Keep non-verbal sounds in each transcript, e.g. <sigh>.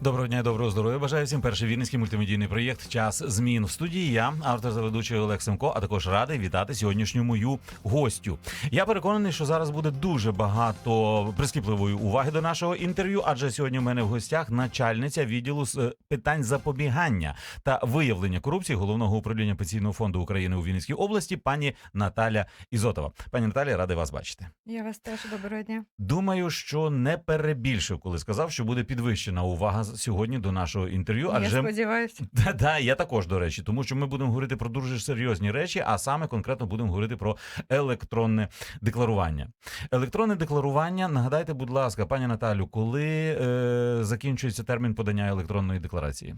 Доброго дня, і доброго здоров'я. Бажаю всім перший вінницький мультимедійний проєкт Час змін в студії. Я автор та ведучий Олег Семко, а також радий вітати сьогоднішню мою гостю. Я переконаний, що зараз буде дуже багато прискіпливої уваги до нашого інтерв'ю, адже сьогодні в мене в гостях начальниця відділу з е, питань запобігання та виявлення корупції головного управління пенсійного фонду України у Вінницькій області, пані Наталя Ізотова. Пані Наталі, радий вас бачити. Я вас теж доброго дня. Думаю, що не перебільшив, коли сказав, що буде підвищена увага з- сьогодні до нашого інтерв'ю. Я Адже сподіваюся. да, <laughs> да, я також до речі, тому що ми будемо говорити про дуже серйозні речі, а саме конкретно будемо говорити про електронне декларування. Електронне декларування. Нагадайте, будь ласка, пані Наталю, коли е, закінчується термін подання електронної декларації?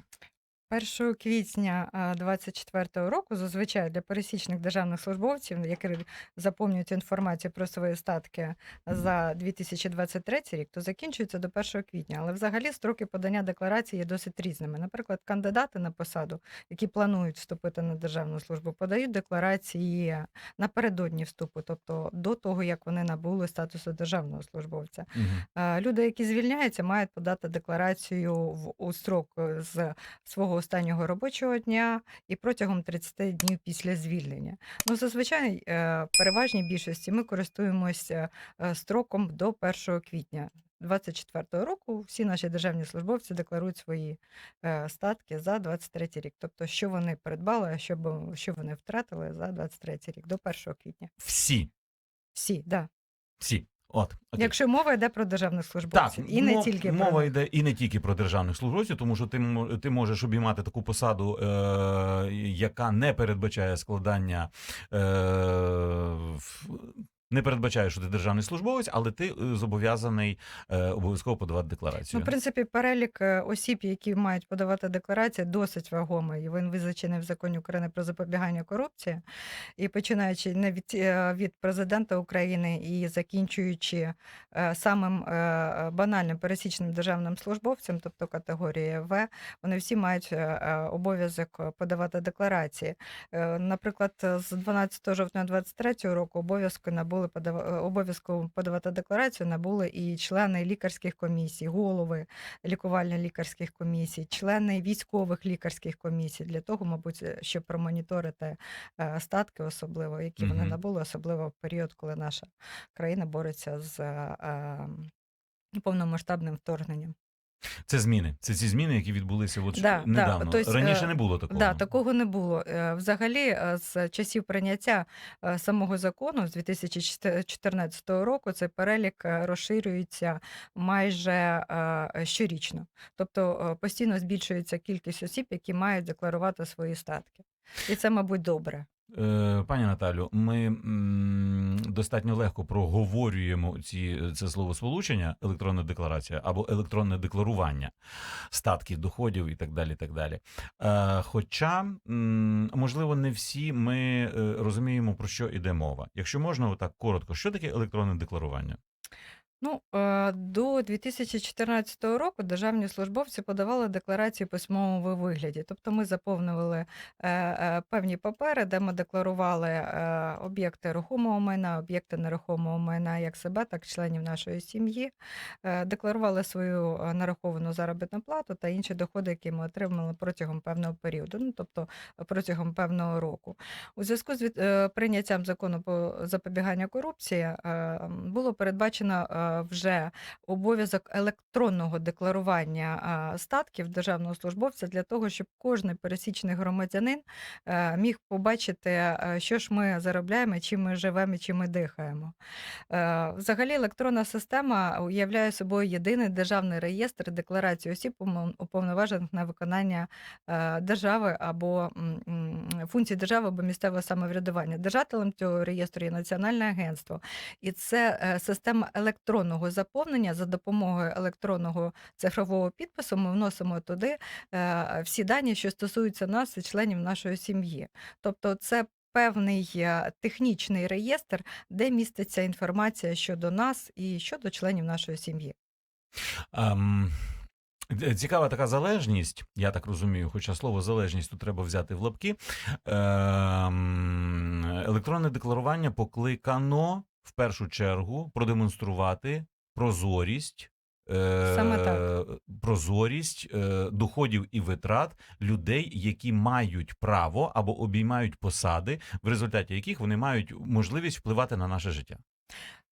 1 квітня 2024 року зазвичай для пересічних державних службовців, які заповнюють інформацію про свої статки за 2023 рік, то закінчується до 1 квітня. Але взагалі строки подання декларації є досить різними. Наприклад, кандидати на посаду, які планують вступити на державну службу, подають декларації напередодні вступу, тобто до того, як вони набули статусу державного службовця. Е, Люди, які звільняються, мають подати декларацію в у строк е, з свого останнього робочого дня і протягом 30 днів після звільнення. Ну, зазвичай, е, переважній більшості ми користуємося е, строком до 1 квітня. 24 року всі наші державні службовці декларують свої е, статки за 23 рік. Тобто, що вони придбали, що, що вони втратили за 23 рік до 1 квітня. Всі, Всі, да. всі. От окей. Якщо мова йде про державних Так, і не мов, тільки мова про... йде і не тільки про державних службовців, тому що ти ти можеш обіймати таку посаду, е, яка не передбачає складання. Е, в- не передбачає, що ти державний службовець, але ти е, зобов'язаний е, обов'язково подавати Ну, декларацію. в принципі, перелік е, осіб, які мають подавати декларації, досить вагомий. Він визначений в законі України про запобігання корупції. І починаючи від, від президента України і закінчуючи самим банальним пересічним державним службовцем, тобто категорії В, вони всі мають обов'язок подавати декларації. Наприклад, з 12 жовтня 2023 року обов'язку набули подава- е, обов'язку подавати декларацію набули і члени лікарських комісій, голови лікувально-лікарських комісій, члени військових лікарських комісій для того, мабуть, е, щоб промоніторити е, статки, особливо які вони набули, особливо в період, коли наша країна бореться з е, е, повномасштабним вторгненням. Це зміни. Це ці зміни, які відбулися от Да, да, недавно. тобто, Раніше е, не було такого. Да, такого не було. Е, Взагалі, е, з часів прийняття самого закону з 2014 року цей перелік розширюється майже щорічно. Тобто постійно збільшується кількість осіб, які мають декларувати свої статки. І це, мабуть, добре. Е, Пані Наталю, ми достатньо легко проговорюємо ці це словосполучення електронна декларація або електронне декларування статків, доходів і так далі. Так далі. Е, хоча, можливо, не всі ми е, розуміємо, про що йде мова. Якщо можна, отак коротко, що таке електронне декларування? Ну, е, до 2014 року державні службовці подавали декларації в письмовому вигляді. Тобто ми заповнювали е, е, певні папери, де ми декларували е, об'єкти рухомого майна, об'єкти нерухомого майна, як себе, так і членів нашої сім'ї, декларували свою нараховану заробітну плату та інші доходи, які ми отримали протягом певного періоду, ну тобто протягом певного року. У зв'язку з від- прийняттям закону по запобіганню корупції було передбачено вже обов'язок електронного декларування е, статків державного службовця для того, щоб кожен пересічний громадянин е, міг побачити, е, що ж ми заробляємо, чим ми живемо, чим ми дихаємо. Е, Взагалі, електронна система уявляє собою єдиний державний реєстр декларації осіб, уповноважених на виконання е, держави або функцій держави або місцевого самоврядування. Держателем цього реєстру є Національне агентство, і це е, система електронного заповнення за допомогою електронного цифрового підпису. Ми вносимо туди е, всі дані, що стосуються нас і членів нашої сім'ї. Тобто, це певний е, технічний реєстр, де міститься інформація щодо нас і щодо членів нашої сім'ї. Д- Цікава така залежність, я так розумію, хоча слово залежність тут треба взяти в лапки. Ем, електронне декларування покликано в першу чергу продемонструвати прозорість. е, Саме так. Прозорість е, доходів і витрат людей, які мають право або обіймають посади, в результаті яких вони мають можливість впливати на наше життя.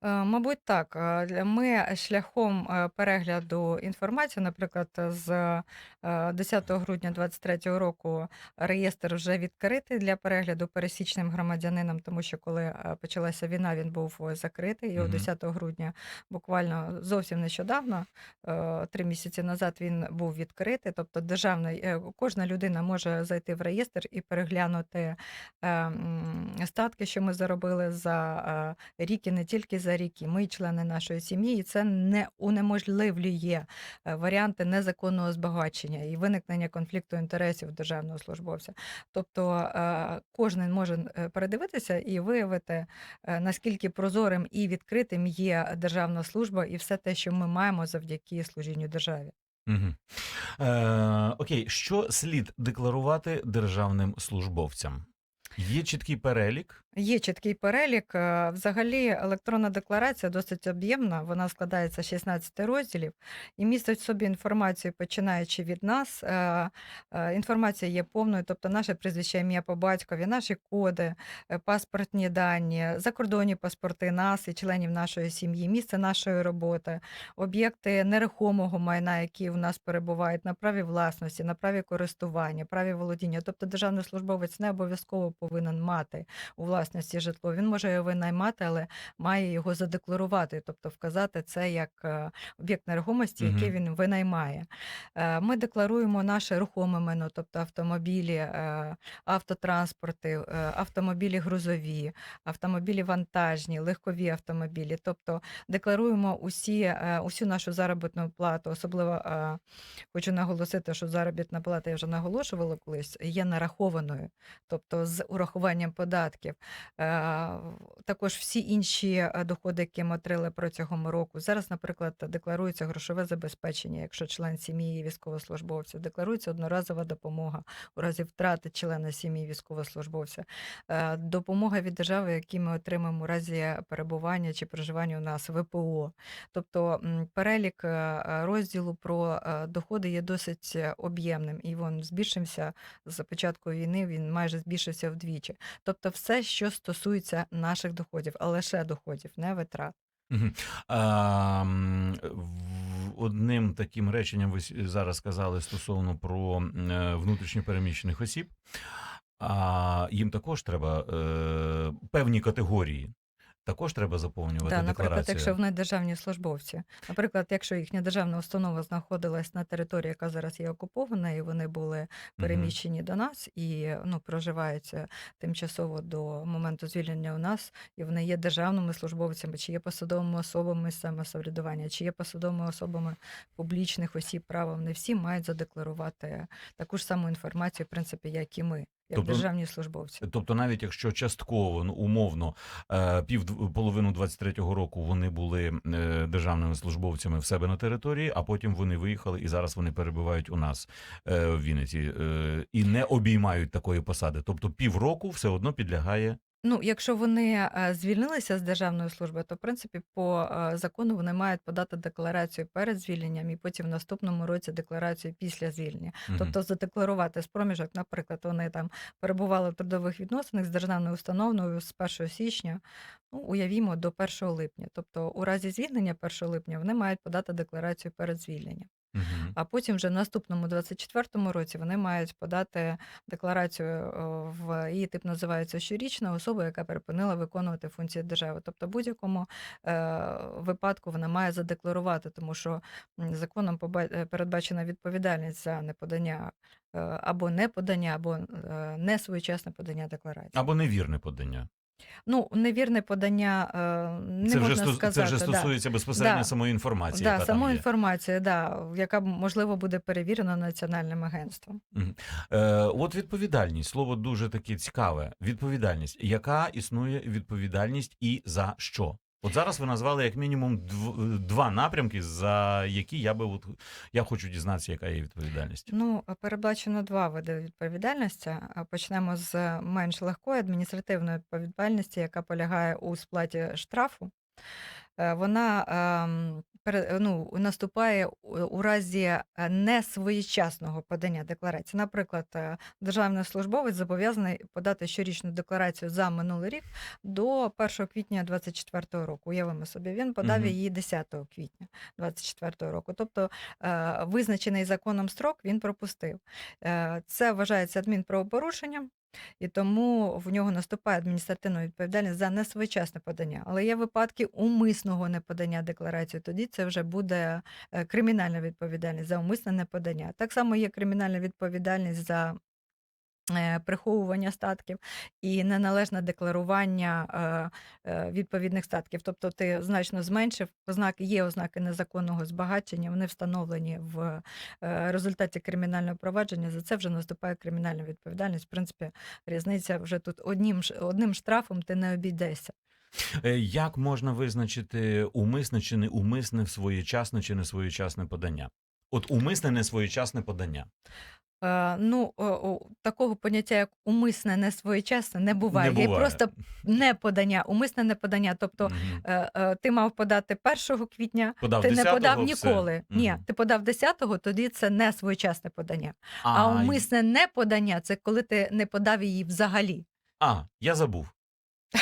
Е, Мабуть, так. Е, для- Ми шляхом е, перегляду інформації, наприклад, з е, 10 грудня 2023 року реєстр вже відкритий для перегляду пересічним громадянинам, тому що коли е, почалася війна, він був е, закритий. І от Мгм. 10 грудня, буквально зовсім нещодавно, е, три місяці назад, він був відкритий. Тобто, державний е, кожна людина може зайти в реєстр і переглянути е, м, статки, що ми заробили за е, рік і не тільки за рік, і ми члени нашої сім'ї, і це не унеможливлює е, варіанти незаконного збагачення і виникнення конфлікту інтересів державного службовця. Тобто е, кожен може е, передивитися і виявити, наскільки прозорим і відкритим є державна служба і все те, що ми маємо завдяки служінню державі. Угу. Е, окей, що слід декларувати державним службовцям? Є чіткий перелік. Є чіткий перелік. Е, Взагалі, електронна декларація досить об'ємна. Вона складається з 16 розділів і містить в собі інформацію, починаючи від нас. Е, е, Інформація є повною, тобто наше прізвище, ім'я по батькові, наші коди, паспортні дані, закордонні паспорти нас і членів нашої сім'ї, місце нашої роботи, об'єкти нерухомого майна, які у нас перебувають на праві власності, на праві користування, праві володіння. Тобто державний службовець не обов'язково повинен мати у власності житло. Він може його винаймати, але має його задекларувати, тобто вказати це як е, об'єкт нерухомості, який він винаймає. Е, Ми декларуємо наше рухоме майно, тобто автомобілі, е, автотранспорти, автомобілі грузові, автомобілі вантажні, легкові автомобілі. Тобто декларуємо усі, усю нашу заробітну плату. Особливо хочу наголосити, що заробітна плата, я вже наголошувала колись, є нарахованою, тобто з урахуванням податків. Е, Також всі інші е, доходи, які ми отримали протягом року. Зараз, наприклад, декларується грошове забезпечення, якщо член сім'ї військовослужбовця, декларується одноразова допомога у разі втрати члена сім'ї військовослужбовця, Е, допомога від держави, які ми отримаємо у разі перебування чи проживання у нас ВПО. Тобто перелік розділу про доходи є досить об'ємним, і він збільшився з початку війни. Він майже збільшився вдвічі. Тобто, все, що стосується наших доходів, а лише доходів, не витрат. Одним таким реченням ви зараз сказали стосовно про е, внутрішньо осіб. А їм також треба е, певні категорії. Також треба заповнювати Да, наприклад, якщо вони державні службовці, наприклад, якщо їхня державна установа знаходилась на території, яка зараз є окупована, і вони були переміщені до нас і ну проживають е, тимчасово до моменту звільнення у нас, і вони є державними службовцями, чи є посадовими особами з самосамоврядування, чи є посадовими особами публічних осіб права. Вони всі мають задекларувати таку ж саму інформацію, в принципі, як і ми, як Тобто- державні службовці. Тобто, навіть якщо частково, ну, умовно, е, пів половину 23-го року вони були е, державними службовцями в себе на території, а потім вони виїхали і зараз вони перебувають у нас е, в Вінниці і не обіймають такої посади. Тобто півроку все одно підлягає. Ну, якщо вони е, звільнилися з державної служби, то в принципі по е, закону вони мають подати декларацію перед звільненням і потім в наступному році декларацію після звільнення. Мгм. Тобто задекларувати з проміжок, наприклад, вони там перебували в трудових відносинах з державною установою з 1 січня, ну уявімо, до 1 липня. Тобто, у разі звільнення 1 липня вони мають подати декларацію перед звільненням. Мгм. А потім вже в наступному 24-му році вони мають подати декларацію е, в її тип називається щорічна особа, яка припинила виконувати функції держави. Тобто, в будь-якому е, випадку вона має задекларувати, тому що м, законом поба- е, передбачена відповідальність за неподання е, або неподання, або е, несвоєчасне подання декларації. Або невірне подання. Ну, невірне подання е, не це, можна вже, стос- сказати. це вже да. стосується безпосередньо Да. самої інформації. Да, яка інформації, там є. інформацію, да, яка можливо буде перевірена національним агентством. Е, от відповідальність, слово дуже таке цікаве. Відповідальність. Яка існує відповідальність і за що? От зараз ви назвали як мінімум дв- два напрямки, за які я би от я хочу дізнатися, яка є відповідальність. Ну, передбачено два види відповідальності. Почнемо з менш легкої адміністративної відповідальності, яка полягає у сплаті штрафу. Е, вона ем, пере- ну, наступає у у разі е, несвоєчасного подання декларації. Наприклад, е, державний службовець зобов'язаний подати щорічну декларацію за минулий рік до 1 квітня 2024 року. Уявимо собі, він подав Мгм. її 10 квітня 2024 року. Тобто е, визначений законом строк він пропустив. Е, Це вважається адмінправопорушенням. І тому в нього наступає адміністративна відповідальність за несвоєчасне подання. Але є випадки умисного неподання декларації. Тоді це вже буде е, кримінальна відповідальність за умисне неподання. Так само є кримінальна відповідальність за приховування статків і неналежне декларування е, е, відповідних статків. Тобто ти значно зменшив ознаки, є ознаки незаконного збагачення, вони встановлені в е, результаті кримінального провадження. За це вже наступає кримінальна відповідальність. В принципі, різниця вже тут одним, одним штрафом ти не обійдешся. Е, Як можна визначити умисне чи не умисне своєчасне чи не своєчасне подання? От умисне не своєчасне подання. Е, ну, о, о, такого поняття, як умисне несвоєчасне, не буває. Не Є буває. просто неподання, умисне неподання. Тобто Мгм. е, е, ти мав подати 1 квітня, Подав ти не 10-го, подав все. ніколи. Ні, Мгм. ти подав 10-го, тоді це не своєчасне подання. А, А, умисне неподання це коли ти не подав її взагалі. а, я забув.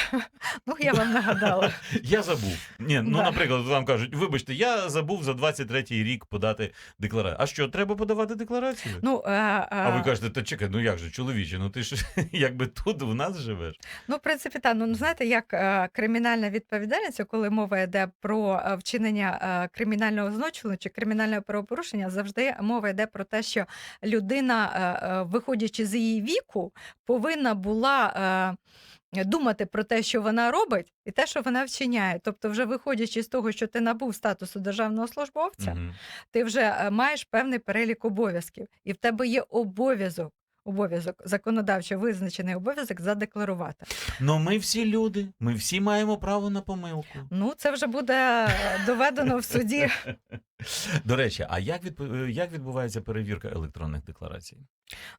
<laughs> Ну, я вам нагадала. <laughs> Я забув. Ні, ну, наприклад, вам кажуть, вибачте, я забув за 23-й рік подати декларацію. А що, треба подавати декларацію? Ну, е, е, А ви кажете, та чекай, ну як же, чоловіче, ну ти ж <laughs> якби тут у нас живеш. Ну, в принципі, так. Ну, знаєте, як е, кримінальна відповідальність, коли мова йде про е, вчинення е, кримінального злочину чи кримінального правопорушення, завжди мова йде про те, що людина, е, е, виходячи з її віку, повинна була. Е, Думати про те, що вона робить, і те, що вона вчиняє. Тобто, вже виходячи з того, що ти набув статусу державного службовця, Мгм. ти вже е, маєш певний перелік обов'язків, і в тебе є обов'язок, обов'язок, законодавчо визначений обов'язок задекларувати. Ну ми всі люди, ми всі маємо право на помилку. Ну, це вже буде е, доведено в суді. <laughs> <laughs> До речі, а як, відп- як відбувається перевірка електронних декларацій?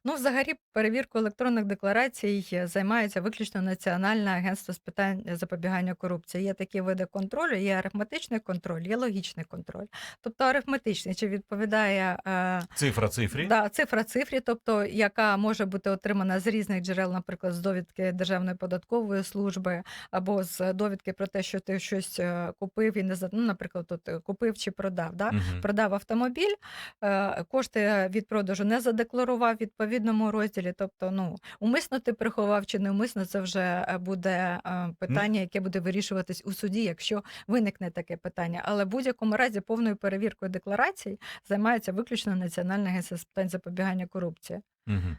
Ну, взагалі, перевіркою електронних декларацій е, займається виключно Національне агентство з питань запобігання корупції. Є такі види контролю, є арифметичний контроль, є логічний контроль. Тобто арифметичний, чи відповідає е, Цифра цифрі? Да, цифра цифрі, тобто яка може бути отримана з різних джерел, наприклад, з довідки Державної податкової служби, або з довідки про те, що ти щось е, купив і не ну, наприклад, тут е, купив чи продав. Да? Мгм. Продав автомобіль, е, кошти від продажу не задекларував в відповідному розділі. Тобто, ну умисно ти приховав чи не умисно, це вже е, буде е, питання, яке буде вирішуватись у суді, якщо виникне таке питання. Але в будь-якому разі повною перевіркою декларацій займається виключно Національне агентство з питань запобігання корупції. Мгм.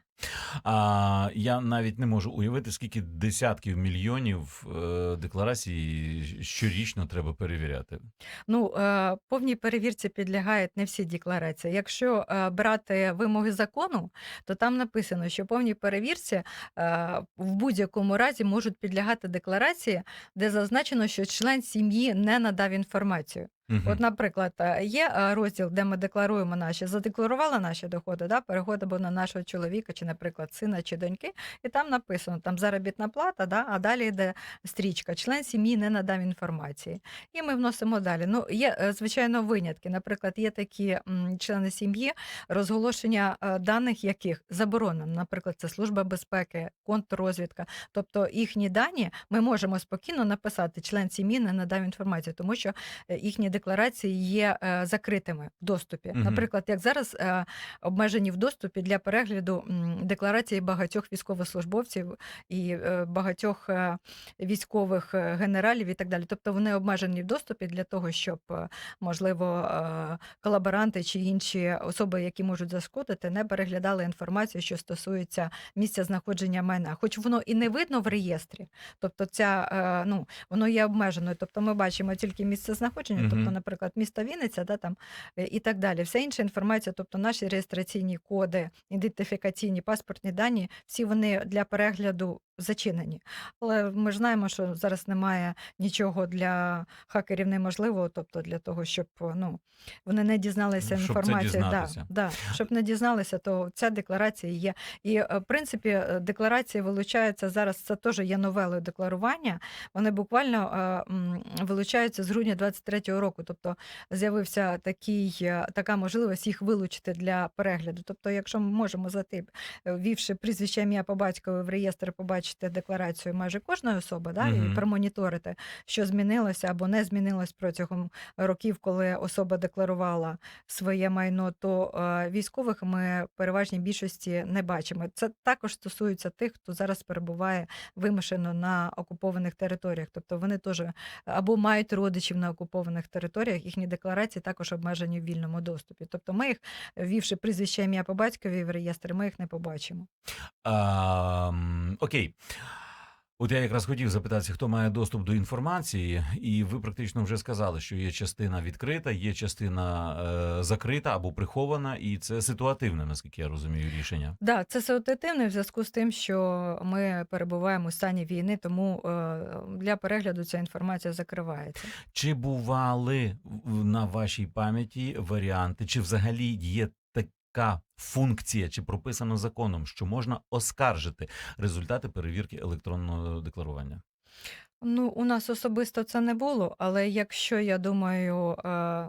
А, я навіть не можу уявити, скільки десятків мільйонів е, декларацій щорічно треба перевіряти. Ну, е, повній перевірці підлягають не всі декларації. Якщо е, брати вимоги закону, то там написано, що повній перевірці в будь-якому разі можуть підлягати декларації, де зазначено, що член сім'ї не надав інформацію. Мгм. От, наприклад, е, є е, розділ, де ми декларуємо наші, задекларували наші доходи, да, переходимо на нашого чоловіка, чи, наприклад, сина чи доньки, і там написано там заробітна плата, да, а далі йде стрічка. Член сім'ї не надав інформації. І ми вносимо далі. Ну, є, е, звичайно, винятки. Наприклад, є такі члени сім'ї, розголошення даних яких заборонено. Наприклад, це служба безпеки, контррозвідка. Тобто їхні дані ми можемо спокійно написати, член сім'ї не надав інформацію, тому що їхні декларації є е, закритими в доступі. Наприклад, як зараз е, обмежені в доступі для перегляду декларації багатьох військовослужбовців і е, багатьох військових генералів і так далі. Тобто вони обмежені в доступі для того, щоб можливо колаборанти чи інші особи, які можуть зашкодити, не переглядали інформацію, що стосується місця знаходження майна, хоч воно і не видно в реєстрі. Тобто, ця ну воно є обмеженою. Тобто, ми бачимо тільки місце знаходження, Мгм. Тобто, наприклад, місто Вінниця, да там е, і так далі. Вся інша інформація, тобто наші реєстраційні коди, ідентифікаційні паспортні дані, всі вони для перегляду зачинені. Але ми ж знаємо, що зараз немає нічого для хакерів неможливого, тобто для того, щоб ну, вони не дізналися Щоб інформацію. Да, да, щоб не дізналися, то ця декларація є. І е, в принципі е, декларації вилучаються зараз. Це теж є новелою декларування. Вони буквально е, вилучаються з грудня 23-го року. Тобто з'явився такий, така можливість їх вилучити для перегляду. Тобто, якщо ми можемо зайти, ввівши прізвище ім'я по батькові в реєстр, побачити декларацію майже кожної особи, да, Мгм. і промоніторити, що змінилося або не змінилось протягом років, коли особа декларувала своє майно, то е, військових ми переважній більшості не бачимо. Це також стосується тих, хто зараз перебуває вимушено на окупованих територіях. Тобто вони теж або мають родичів на окупованих територіях, їхні декларації також обмежені в вільному доступі. Тобто ми їх, ввівши прізвище ім'я по батькові в реєстр, ми їх не побачимо. А, окей. От я якраз хотів запитатися, хто має доступ до інформації, і ви практично вже сказали, що є частина відкрита, є частина е, закрита або прихована, і це ситуативне, наскільки я розумію, рішення. Да, це ситуативне в зв'язку з тим, що ми перебуваємо у стані війни, тому е, для перегляду ця інформація закривається. Чи бували на вашій пам'яті варіанти, чи взагалі є така функція, чи прописано законом, що можна оскаржити результати перевірки електронного декларування? Ну, у нас особисто це не було, але якщо я думаю, е,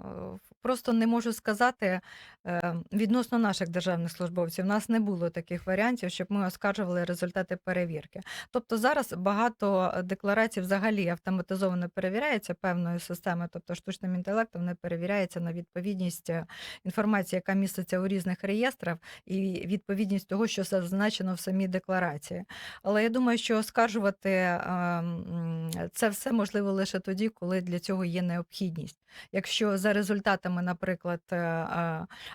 просто не можу сказати е, відносно наших державних службовців, у нас не було таких варіантів, щоб ми оскаржували результати перевірки. Тобто зараз багато декларацій взагалі автоматизовано перевіряється певною системою, тобто штучним інтелектом не перевіряється на відповідність е, інформації, яка міститься у різних реєстрах, і відповідність того, що зазначено в самій декларації. Але я думаю, що оскаржувати е, м, це все можливо лише тоді, коли для цього є необхідність. Якщо за результатами, наприклад, е,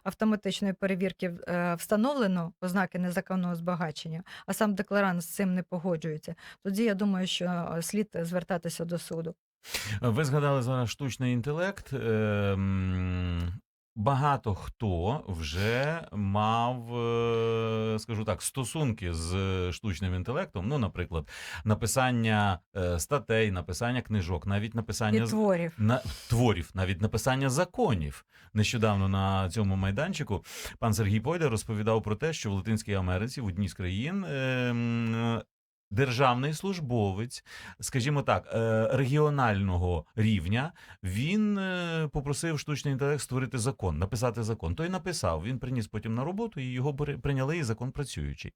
автоматичної перевірки е, встановлено ознаки незаконного збагачення, а сам декларант з цим не погоджується, тоді я думаю, що е, слід звертатися до суду. Ви згадали зараз штучний інтелект. Ем, Багато хто вже мав, е, скажу так, стосунки з штучним інтелектом. Ну, наприклад, написання е, статей, написання книжок, навіть написання творів. на творів, навіть написання законів. Нещодавно на цьому майданчику пан Сергій Пойда розповідав про те, що в Латинській Америці в одній з країн. Державний службовець, скажімо так, е, регіонального рівня, він е, попросив штучний інтелект створити закон, написати закон. Той написав. Він приніс потім на роботу, і його прийняли, і закон працюючий.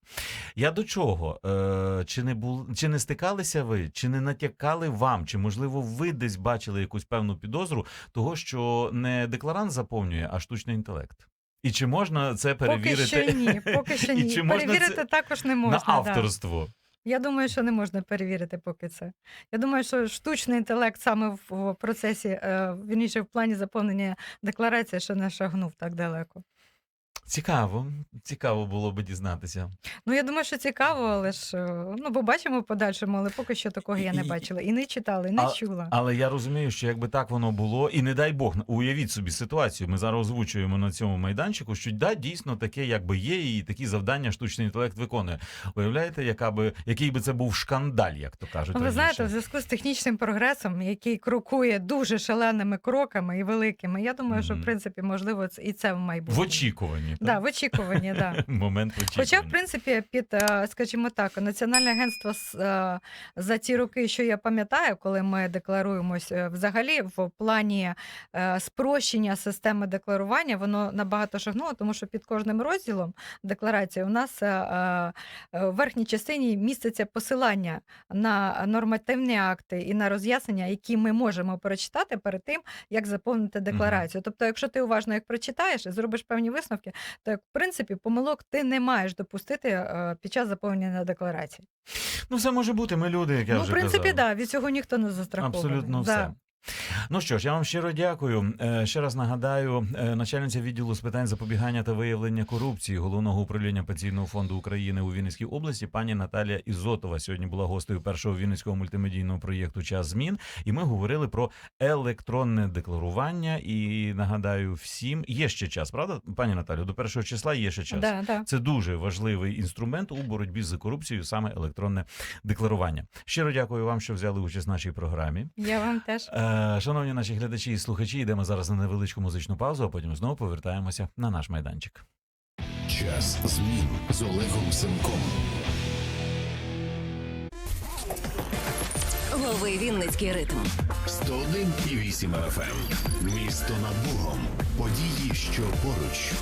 Я до чого? Е, Чи не бул... чи не стикалися ви, чи не натякали вам, чи можливо ви десь бачили якусь певну підозру того, що не декларант заповнює, а штучний інтелект? І чи можна це перевірити Поки що ні, поки що <laughs> ні. Перевірити це також не на можна. да. Я думаю, що не можна перевірити поки це. Я думаю, що штучний інтелект саме в в процесі, е, вірніше, в плані заповнення декларації, що не шагнув так далеко. Цікаво, цікаво було би дізнатися. Ну, я думаю, що цікаво, але ж е, ну, побачимо в подальшому, але поки що такого я не І- бачила. І не читала, і не А- чула. Але я розумію, що якби так воно було, і не дай Бог, уявіть собі ситуацію. Ми зараз озвучуємо на цьому майданчику, що да, дійсно таке, якби є, і такі завдання штучний інтелект виконує. Уявляєте, яка би який би це був шкандаль, як то кажуть. Ви знаєте, в зв'язку з технічним прогресом, який крокує дуже шаленими кроками і великими, я думаю, що в Мгм. принципі можливо це- і це в майбутньому. в очікуванні. Да, в очікуванні, да. <laughs> Момент в очікуванні. Хоча, в принципі, під, е, скажімо так, Національне агентство е, за ті роки, що я пам'ятаю, коли ми декларуємось, е, взагалі в плані спрощення системи декларування, воно набагато шагнуло, тому що під кожним розділом декларації у нас в верхній частині міститься посилання на нормативні акти і на роз'яснення, які ми можемо прочитати перед тим, як заповнити декларацію. Тобто, якщо ти уважно їх прочитаєш і зробиш певні висновки, то в принципі помилок ти не маєш допустити під час заповнення декларації. Ну, все може бути. Ми люди, як я ну, в принципі, так, да, від цього ніхто не застрахований. Абсолютно да. все. Ну що ж, я вам щиро дякую. Е, Ще раз нагадаю, е, начальниця відділу з питань запобігання та виявлення корупції головного управління пенсійного фонду України у Вінницькій області, пані Наталія Ізотова сьогодні була гостею першого вінницького мультимедійного проєкту Час змін. І ми говорили про електронне декларування. І нагадаю всім, є ще час, правда, пані Наталю? До першого числа є ще час. Да, да. Це дуже важливий інструмент у боротьбі з корупцією, саме електронне декларування. Щиро дякую вам, що взяли участь в нашій програмі. Я вам теж. Е, Шановні наші глядачі і слухачі, йдемо зараз на невеличку музичну паузу, а потім знову повертаємося на наш майданчик. Час змін з Олегом Семком. Лови Вінницький ритм. 101,8 FM. Місто над Богом. Події, що поруч.